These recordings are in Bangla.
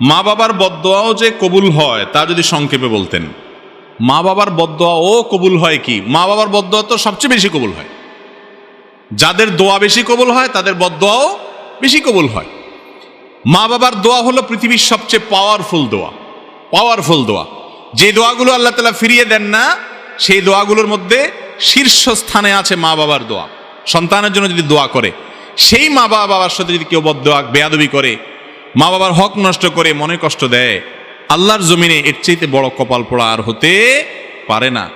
মা বাবার বদোয়াও যে কবুল হয়, তা যদি সংক্ষেপে বলতেন। মা বাবার বদোয়া ও কবুল হয় কি? মা বাবার বদোয়া তো সবচেয়ে বেশি কবুল হয়। যাদের দোয়া বেশি কবুল হয়, তাদের বদোয়াও বেশি কবুল হয়। মা বাবার দোয়া হলো পৃথিবীর সবচেয়ে পাওয়ারফুল দোয়া। পাওয়ারফুল দোয়া। যে দোয়াগুলো আল্লাহ তালা ফিরিয়ে দেন না, সেই দোয়াগুলোর মধ্যে শীর্ষস্থানে আছে মা বাবার দোয়া। সন্তানের জন্য যদি দোয়া করে, সেই মা বাবা বাবার সাথে যদি কেউ বদোয়া বেয়াদবি করে মা বাবার হক নষ্ট করে মনে কষ্ট দেয়। আল্লাহর জমিনে এর চাইতে বড় কপাল পোড়া আর হতে পারে না।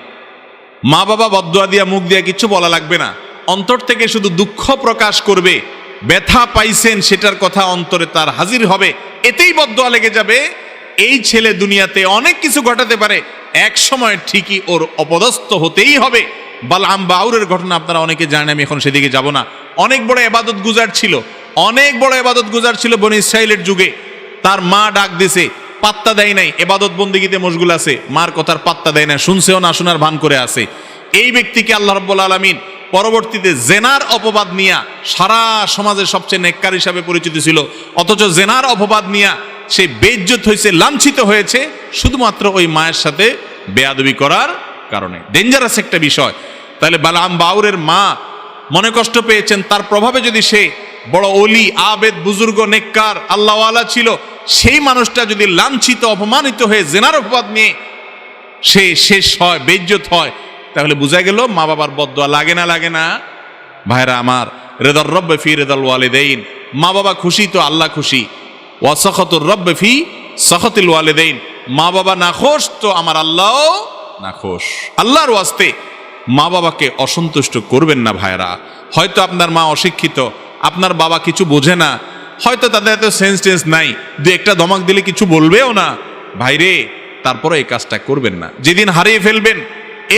মা বাবা বদুয়া দিয়া মুখ দিয়া কিছু বলা লাগবে না। অন্তর থেকে শুধু দুঃখ প্রকাশ করবে। ব্যথা পাইছেন সেটার কথা অন্তরে তার হাজির হবে। এতেই বদুয়া লেগে যাবে। এই ছেলে দুনিয়াতে অনেক কিছু ঘটাতে পারে। এক সময় ঠিকই ওর অপদস্থ হতেই হবে। বালাম বাউরের ঘটনা আপনারা অনেকে জানেন, আমি এখন সেদিকে যাব না। অনেক বড় এবাদত গুজার ছিল। অনেক বড় এবাদত গুজার ছিল বনি ইসরাইলের যুগে। তার মা ডাক দিছে, পাত্তা দেয় নাই, এবাদত বন্দিগিতে মশগুল আছে। মার কথার পাত্তা দেয় না শুনছেও না, শোনার ভান করে আছে। এই ব্যক্তিকে আল্লাহ রব্বুল আলমিন পরবর্তীতে জেনার অপবাদ নিয়া সারা সমাজের সবচেয়ে নেককার হিসাবে পরিচিত ছিল। অথচ জেনার অপবাদ নিয়া সে বেজ্জত হয়েছে লাঞ্ছিত হয়েছে, শুধুমাত্র ওই মায়ের সাথে বেয়াদবি করার কারণে। ডেঞ্জারাস একটা বিষয়। তাহলে বালাম বাউরের মা মনে কষ্ট পেয়েছেন, তার প্রভাবে যদি সে বড় অলি, আবেদ, বুজুর্গ, নেককার, আল্লাহওয়ালা ছিল, সেই মানুষটা যদি লাঞ্ছিত, অপমানিত হয়ে জেনার অপবাদ নিয়ে সে শেষ হয়, বেজ্জত হয়, তাহলে বোঝা গেল মা বাবার বদয়া লাগে না লাগে না। ভাইরা আমার, রেদর রব্বে ফি রেদল ওয়ালেদেইন। মা বাবা খুশি তো আল্লাহ খুশি। ওয়াসখতুর রব্বে ফি সখতিল ওয়ালেদেইন। মা বাবা নাখোশ তো আমার আল্লাহ নাখোশ। আল্লাহর ওয়াস্তে মা বাবাকে অসন্তুষ্ট করবেন না ভাইরা। হয়তো আপনার মা অশিক্ষিত আপনার বাবা কিছু বোঝে না। হয়তো তাদের এত সেন্স টেন্স নাই। দু একটা দমাক দিলে কিছু বলবেও না। ভাইরে তারপরে এই কাজটা করবেন না। যেদিন হারিয়ে ফেলবেন,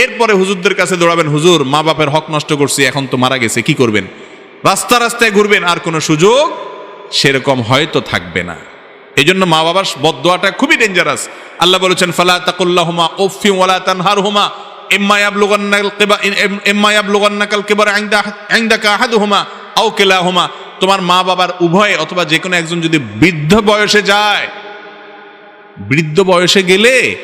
এরপরে হুজুরদের কাছে দৌড়াবেন, হুজুর, মা বাপের হক নষ্ট করছি, এখন তো মারা গেছে, কি করবেন? রাস্তা রাস্তায় ঘুরবেন, আর কোনো সুযোগ সেরকম হয়তো থাকবে না। এই জন্য মা বাবার বদোয়াটা খুবই ডেঞ্জারাস আল্লাহ বলেছেন, ফালা তাকুল্লাহুমা উফি ওয়ালা তানহারহুমা, ইম্মা ইয়াবলুগান্নাল কিবা ইম্মা ইয়াবলুগান্নাকাল কিবার ইনদা, ইনদাকা আহাদুহুমা। আও কিলাহুমা, তোমার মা বাবার উভয় অথবা যে কোনো একজন যদি বৃদ্ধ বয়সে যায়, বৃদ্ধ বয়সে গেলে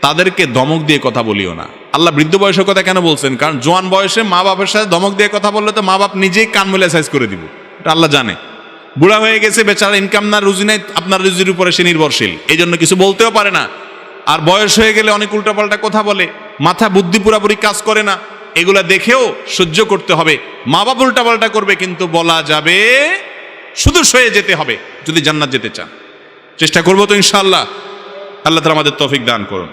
তাদেরকে দমক দিয়ে কথা বলিও না। আল্লাহ বৃদ্ধ বয়সের কথা কেন বলছেন? কারণ জোয়ান বয়সে মা বাপের সাথে দমক দিয়ে কথা বললে তো মা বাপ নিজেই কান মেলে সাইজ করে দিব। এটা আল্লাহ জানে। বুড়া হয়ে গেছে, বেচারা ইনকাম না রুজি নাই, আপনার রুজির উপরে সে নির্ভরশীল। এই জন্য কিছু বলতেও পারে না। আর বয়স হয়ে গেলে অনেক উল্টাপাল্টা কথা বলে। মাথা বুদ্ধি পুরাপুরি কাজ করে না। এগুলা দেখেও সহ্য করতে হবে। মা বাবা উল্টাপাল্টা করবে, কিন্তু বলা যাবে শুধু সয়ে যেতে হবে, যদি জান্নাত যেতে চান। চেষ্টা করব তো ইনশাল্লাহ আল্লাহ তালা আমাদের তফিক দান করুন।